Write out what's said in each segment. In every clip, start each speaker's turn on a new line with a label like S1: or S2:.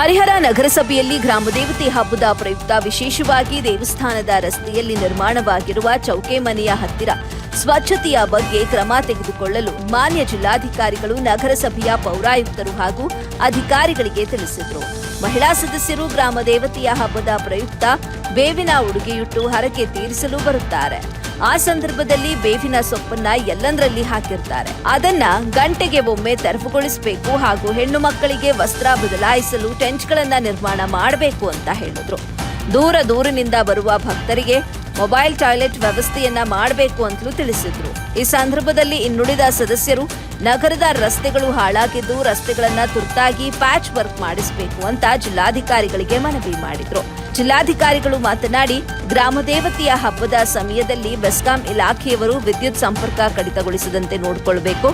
S1: ಹರಿಹರ ನಗರಸಭೆಯಲ್ಲಿ ಗ್ರಾಮದೇವತೆ ಹಬ್ಬದ ಪ್ರಯುಕ್ತ ವಿಶೇಷವಾಗಿ ದೇವಸ್ಥಾನದ ರಸ್ತೆಯಲ್ಲಿ ನಿರ್ಮಾಣವಾಗಿರುವ ಚೌಕೆ ಮನೆಯ ಹತ್ತಿರ ಸ್ವಚ್ಛತೆಯ ಬಗ್ಗೆ ಕ್ರಮ ತೆಗೆದುಕೊಳ್ಳಲು ಮಾನ್ಯ ಜಿಲ್ಲಾಧಿಕಾರಿಗಳು ನಗರಸಭೆಯ ಪೌರಾಯುಕ್ತರು ಹಾಗೂ ಅಧಿಕಾರಿಗಳಿಗೆ ತಿಳಿಸಿದರು. ಮಹಿಳಾ ಸದಸ್ಯರು ಗ್ರಾಮ ದೇವತೆಯ ಹಬ್ಬದ ಪ್ರಯುಕ್ತ ಬೇವಿನ ಉಡುಗೆಯುಟ್ಟು ಹರಕೆ ತೀರಿಸಲು ಬರುತ್ತಾರೆ. ಆ ಸಂದರ್ಭದಲ್ಲಿ ಬೇವಿನ ಸೊಪ್ಪನ್ನ ಎಲ್ಲಂದ್ರಲ್ಲಿ ಹಾಕಿರ್ತಾರೆ. ಅದನ್ನ ಗಂಟೆಗೆ ಒಮ್ಮೆ ತೆರವುಗೊಳಿಸಬೇಕು ಹಾಗೂ ಹೆಣ್ಣು ಮಕ್ಕಳಿಗೆ ವಸ್ತ್ರ ಬದಲಾಯಿಸಲು ಟೆಂಟ್ಗಳನ್ನ ನಿರ್ಮಾಣ ಮಾಡಬೇಕು ಅಂತ ಹೇಳಿದ್ರು. ದೂರ ದೂರಿನಿಂದ ಬರುವ ಭಕ್ತರಿಗೆ ಮೊಬೈಲ್ ಟಾಯ್ಲೆಟ್ ವ್ಯವಸ್ಥೆಯನ್ನ ಮಾಡಬೇಕು ಅಂತಲೂ ತಿಳಿಸಿದ್ರು. ಈ ಸಂದರ್ಭದಲ್ಲಿ ಇನ್ನುಳಿದ ಸದಸ್ಯರು ನಗರದ ರಸ್ತೆಗಳು ಹಾಳಾಗಿದ್ದು ರಸ್ತೆಗಳನ್ನ ತುರ್ತಾಗಿ ಪ್ಯಾಚ್ ವರ್ಕ್ ಮಾಡಿಸಬೇಕು ಅಂತ ಜಿಲ್ಲಾಧಿಕಾರಿಗಳಿಗೆ ಮನವಿ ಮಾಡಿದ್ರು. ಜಿಲ್ಲಾಧಿಕಾರಿಗಳು ಮಾತನಾಡಿ, ಗ್ರಾಮದೇವತೆಯ ಹಬ್ಬದ ಸಮಯದಲ್ಲಿ ಬೆಸ್ಕಾಂ ಇಲಾಖೆಯವರು ವಿದ್ಯುತ್ ಸಂಪರ್ಕ ಕಡಿತಗೊಳಿಸದಂತೆ ನೋಡಿಕೊಳ್ಳಬೇಕು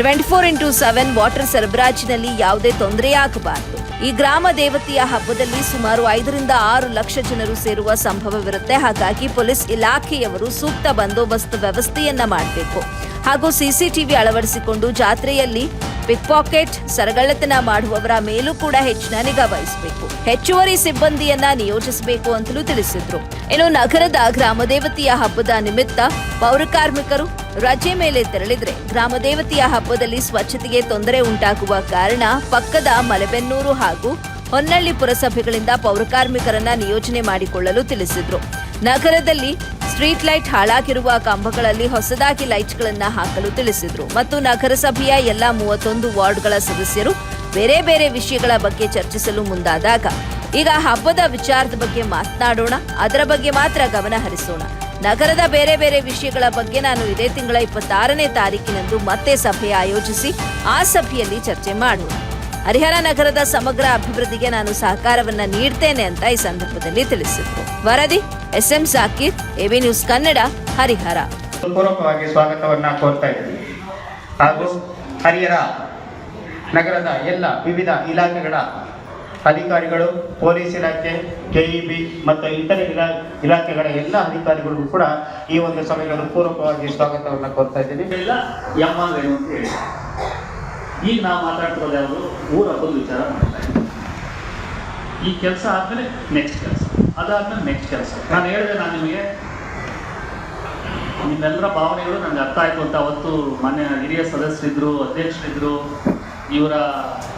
S1: twenty four into seven water ಸರಬರಾಜಿನಲ್ಲಿ ಯಾವುದೇ ತೊಂದರೆಯಾಗಬಾರದು ಈ ಗ್ರಾಮ ದೇವತೆಯ ಹಬ್ಬದಲ್ಲಿ ಸುಮಾರು ಐದರಿಂದ ಆರು ಲಕ್ಷ ಜನರು ಸೇರುವ ಸಂಭವವಿರುತ್ತೆ. ಹಾಗಾಗಿ ಪೊಲೀಸ್ ಇಲಾಖೆಯವರು ಸೂಕ್ತ ಬಂದೋಬಸ್ತ್ ವ್ಯವಸ್ಥೆಯನ್ನ ಮಾಡಬೇಕು. ಹಾಗೂ ಸಿಸಿಟಿವಿ ಅಳವಡಿಸಿಕೊಂಡು ಜಾತ್ರೆಯಲ್ಲಿ ಪಿಕ್ ಪಾಕೆಟ್, ಸರಗಳ್ಳತನ ಮಾಡುವವರ ಮೇಲೂ ಕೂಡ ಹೆಚ್ಚಿನ ನಿಗಾ ವಹಿಸಬೇಕು. ಹೆಚ್ಚುವರಿ ಸಿಬ್ಬಂದಿಯನ್ನ ನಿಯೋಜಿಸಬೇಕು ಅಂತಲೂ ತಿಳಿಸಿದ್ರು. ಇನ್ನು ನಗರದ ಗ್ರಾಮದೇವತೆಯ ಹಬ್ಬದ ನಿಮಿತ್ತ ಪೌರ ಕಾರ್ಮಿಕರು ರಜೆ ಮೇಲೆ ತೆರಳಿದ್ರೆ ಗ್ರಾಮದೇವತೆಯ ಹಬ್ಬದಲ್ಲಿ ಸ್ವಚ್ಛತೆಗೆ ತೊಂದರೆ ಉಂಟಾಗುವ ಕಾರಣ ಪಕ್ಕದ ಮಲೆಬೆನ್ನೂರು ಹಾಗೂ ಹೊನ್ನಳ್ಳಿ ಪುರಸಭೆಗಳಿಂದ ಪೌರಕಾರ್ಮಿಕರನ್ನ ನಿಯೋಜನೆ ಮಾಡಿಕೊಳ್ಳಲು ತಿಳಿಸಿದ್ರು. ನಗರದಲ್ಲಿ ಸ್ಟ್ರೀಟ್ ಲೈಟ್ ಹಾಳಾಗಿರುವ ಕಂಬಗಳಲ್ಲಿ ಹೊಸದಾಗಿ ಲೈಟ್ಗಳನ್ನ ಹಾಕಲು ತಿಳಿಸಿದ್ರು. ಮತ್ತು ನಗರಸಭೆಯ ಎಲ್ಲ ಮೂವತ್ತೊಂದು ವಾರ್ಡ್ಗಳ ಸದಸ್ಯರು ಬೇರೆ ಬೇರೆ ವಿಷಯಗಳ ಬಗ್ಗೆ ಚರ್ಚಿಸಲು ಮುಂದಾದಾಗ, ಈಗ ಹಬ್ಬದ ವಿಚಾರದ ಬಗ್ಗೆ ಮಾತನಾಡೋಣ. ಅದರ ಬಗ್ಗೆ ಮಾತ್ರ ಗಮನ ಹರಿಸೋಣ ನಗರದ ಬೇರೆ ಬೇರೆ ವಿಷಯಗಳ ಬಗ್ಗೆ ನಾನು ಇದೇ ತಿಂಗಳ ಇಪ್ಪತ್ತಾರನೇ ತಾರೀಕಿನಂದು ಮತ್ತೆ ಸಭೆ ಆಯೋಜಿಸಿ ಆ ಸಭೆಯಲ್ಲಿ ಚರ್ಚೆ ಮಾಡೋಣ ಹರಿಹರ ನಗರದ ಸಮಗ್ರ ಅಭಿವೃದ್ಧಿಗೆ ನಾನು ಸಹಕಾರವನ್ನ ನೀಡ್ತೇನೆ ಅಂತ ಈ ಸಂದರ್ಭದಲ್ಲಿ ತಿಳಿಸಿದ್ರು. ವರದಿ, SM Sakir, AB news Kannada, Harihar.
S2: ಪೂರ್ವಕವಾಗಿ ಸ್ವಾಗತವನ್ನ ಕೋರ್ತಾ ಇದ್ದೀವಿ ಹಾಗೂ ಹರಿಹರ ನಗರದ ಎಲ್ಲ ವಿವಿಧ ಇಲಾಖೆಗಳ ಅಧಿಕಾರಿಗಳು, ಪೊಲೀಸ್ ಇಲಾಖೆ, ಕೆಇಬಿ ಮತ್ತು ಇತರೆ ಇಲಾ, ಇಲಾಖೆಗಳ ಎಲ್ಲ ಅಧಿಕಾರಿಗಳಿಗೂ ಕೂಡ ಈ ಒಂದು ಸಭೆಗಳು ಪೂರ್ವಕವಾಗಿ ಸ್ವಾಗತವನ್ನು ಕೋರ್ತಾ ಇದ್ದೀನಿ.
S3: ಎಲ್ಲ ವೇಣು ಅಂತ ಹೇಳಿ. ಈಗ ನಾವು ಮಾತಾಡ್ತಿರೋದು ಯಾವುದು? ಊರ ಹಬ್ಬದ ವಿಚಾರ ಮಾಡ್ತಾ ಇದ್ದೀವಿ ಈ ಕೆಲಸ ಆದಮೇಲೆ ನೆಕ್ಸ್ಟ್ ಕೆಲಸ. ಅದಾದಮೇಲೆ ನೆಕ್ಸ್ಟ್ ಕೆಲಸ. ನಾನು ಹೇಳಿದೆ, ನಾನು ನಿಮಗೆ ನಿಮ್ಮೆಲ್ಲರ ಭಾವನೆಗಳು ನನಗೆ ಅರ್ಥ ಆಯಿತು ಅಂತ ಅವತ್ತು ಮಾನ್ಯ ಹಿರಿಯ ಸದಸ್ಯರಿದ್ದರು ಅಧ್ಯಕ್ಷರಿದ್ರು ಇವರ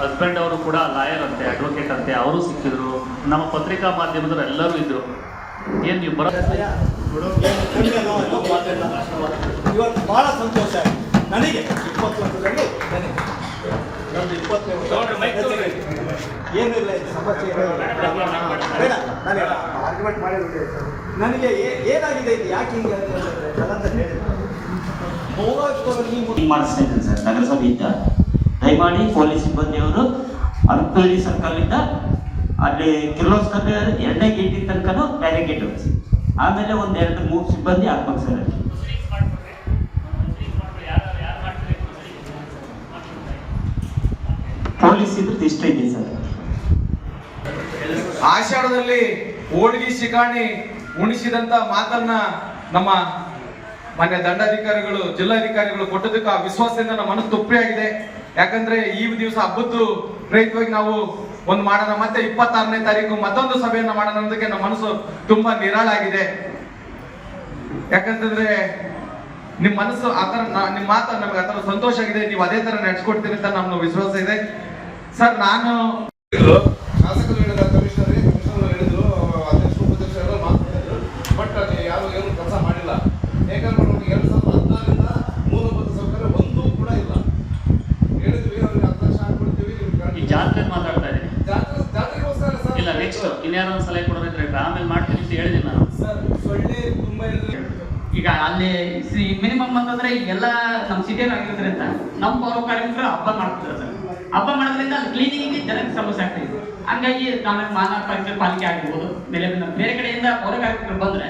S3: ಹಸ್ಬೆಂಡ್ ಅವರು ಕೂಡ ಲಾಯರ್ ಅಂತೆ ಅಡ್ವೊಕೇಟ್ ಅಂತೆ ಅವರು ಸಿಕ್ಕಿದ್ರು. ನಮ್ಮ ಪತ್ರಿಕಾ ಮಾಧ್ಯಮದವರು ಎಲ್ಲರೂ ಇದ್ರು. ಏನ್ ನೀವು ಬರೋ
S4: ಇವತ್ತು ಬಹಳ ಸಂತೋಷ ಆಯ್ತು. ನನಗೆ ಇಪ್ಪತ್ತು ವರ್ಷದಲ್ಲಿ ನನಗೆ. ಇಪ್ಪತ್ತನೇ ವರ್ಷ. ಏನು ಇಲ್ಲ ಇದು ಸಮಸ್ಯೆ ಇಲ್ಲ. ಬೇಡ ನನಗೆ ಆರ್ಗ್ಯುಮೆಂಟ್ ಮಾಡಿದ್ರೆ ನನಗೆ ಏನಾಗಿದೆ ಇದು? ಯಾಕೆ ಹಿಂಗೆ ಅಂತ ಅಂದ್ರೆ ಕಲಂತ ಹೇಳಿ ಪೌರಾಯುಕ್ತರು ನೀವು
S5: ಮೀಟಿಂಗ್ ಮಾಡಿಸ್ತಾ ಇದ್ದೇನೆ ಸರ್ ನಗರಸಭೆಯಿಂದ ದಯಮಾಡಿ ಪೊಲೀಸ್ ಸಿಬ್ಬಂದಿಯವರು ಅರಪಳ್ಳಿ ಸರ್ಕಲ್ನಿಂದ ಅಲ್ಲಿ ಕಿರ್ಲೋಸ್ಕರ್ ಎರಡನೇ ಗೇಟಿನ ತನಕನೂ ಬ್ಯಾರಿಗೇಟ್ ಆಮೇಲೆ ಒಂದು ಎರಡು ಮೂರು ಸಿಬ್ಬಂದಿ ಹಾಕ್ಬೇಕು ಸರ್. ಪೊಲೀಸ್ ಇದ್ರದ್ದು ಇಷ್ಟ ಇದೆ ಸರ್.
S6: ಆಷಾಢದಲ್ಲಿ ಹೋಳಿಗೆ ಶಿಕಾಣಿ ಉಣಿಸಿದಂತ ಮಾತನ್ನ ನಮ್ಮ ಮಾನ್ಯ ದಂಡಾಧಿಕಾರಿಗಳು, ಜಿಲ್ಲಾಧಿಕಾರಿಗಳು ಕೊಟ್ಟದಕ್ಕೆ ಆ ವಿಶ್ವಾಸದಿಂದ ನಮ್ಮ ಮನಸ್ಸು ತೃಪ್ತಿಯಾಗಿದೆ. ಯಾಕಂದ್ರೆ ಈ ದಿವಸ ಹಬ್ಬದ್ದು ರೈತವಾಗಿ ನಾವು ಒಂದು ಮಾಡೋಣ, ಮತ್ತೆ ಇಪ್ಪತ್ತಾರನೇ ತಾರೀಕು ಮತ್ತೊಂದು ಸಭೆಯನ್ನ ಮಾಡೋಣ ಅನ್ನೋದಕ್ಕೆ ನಮ್ಮ ಮನಸ್ಸು ತುಂಬಾ ನಿರಾಳಾಗಿದೆ ಯಾಕಂತಂದ್ರೆ ನಿಮ್ಮ ಮನಸ್ಸು ಆತರ ನಿಮ್ಮ ಮಾತು ನಮ್ಗೆ ಆತರ ಸಂತೋಷ ಆಗಿದೆ, ನೀವು ಅದೇ ತರ ನಡ್ಸ್ಕೊಡ್ತೀರಿ ಅಂತ ನಮ್ಮ ವಿಶ್ವಾಸ ಇದೆ. ಸರ್, ನಾನು
S7: ಶಾಸಕರು ಹೇಳಿದ ಕಮಿಷನರ್ ಕಮಿಷನರ್ ಹೇಳಿದ್ರು ಅಧ್ಯಕ್ಷ ಉಪಾಧ್ಯಕ್ಷ ಎಲ್ಲ ಮಾತಾಡಿದ್ರು ಬಟ್ ಅದು ಯಾರು ಏನು ಕೆಲಸ ಮಾಡಿಲ್ಲ ಯಾಕಂದ್ರೆ ನಮ್ಗೆ ಎರಡು ಸಾವಿರದ ಹದಿನಾರರಿಂದ ಮೂಲಭೂತ ಸೌಕರ್ಯ ಒಂದೂ ಕೂಡ ಇಲ್ಲ ಹೇಳಿದ್ವಿ ಅವ್ರಿಗೆ ಹತ್ತು ಲಕ್ಷ ಹಾಕ್ಬಿಡ್ತೀವಿ
S3: ಈ
S7: ನೀವು
S3: ಜಾತ್ರೆ ಮಾತಾಡ್ತಾ ಇದ್ದೀನಿ
S7: ಜಾತ್ರೆ ಜಾತ್ರೆಗೋಸ್ಕರ
S3: ನೆಕ್ಸ್ಟ್ ಇನ್ಯಾರೋ ಒಂದು ಸಲಹೆ ಕೊಡೋದಿದ್ರೆ ಆಮೇಲೆ ಮಾಡ್ತೀನಿ ಅಂತ ಹೇಳಿದ್ದೀನಿ ನಾನು.
S4: ಸರ್ ಸೊಳ್ಳೆ ತುಂಬಾ
S8: ಈಗ ಅಲ್ಲಿ ಮಿನಿಮಮ್ ಅಂತಂದ್ರೆ ಎಲ್ಲ ನಮ್ಮ ಸಿಟಿಯರ್ ಆಗಿರೋದ್ರಿಂದ ನಮ್ಮ ಪೌರ ಕಾರ್ಮಿಕರು ಹಬ್ಬ ಮಾಡ್ತಿದ್ದಾರೆ ಸರ್. ಹಬ್ಬ ಮಾಡೋದ್ರಿಂದ ಅಲ್ಲಿ ಕ್ಲೀನಿಂಗ್ ಜನಕ್ಕೆ ಸಮಸ್ಯೆ ಆಗ್ತಿದೆ ಹಂಗಾಗಿ ಆಮೇಲೆ ಮಾನವ ಪಾಲಿಕೆ ಆಗಿರ್ಬೋದು. ಬೇರೆ ಬೇರೆ ಬೇರೆ ಕಡೆಯಿಂದ ಪೌರ ಕಾರ್ಮಿಕರು ಬಂದ್ರೆ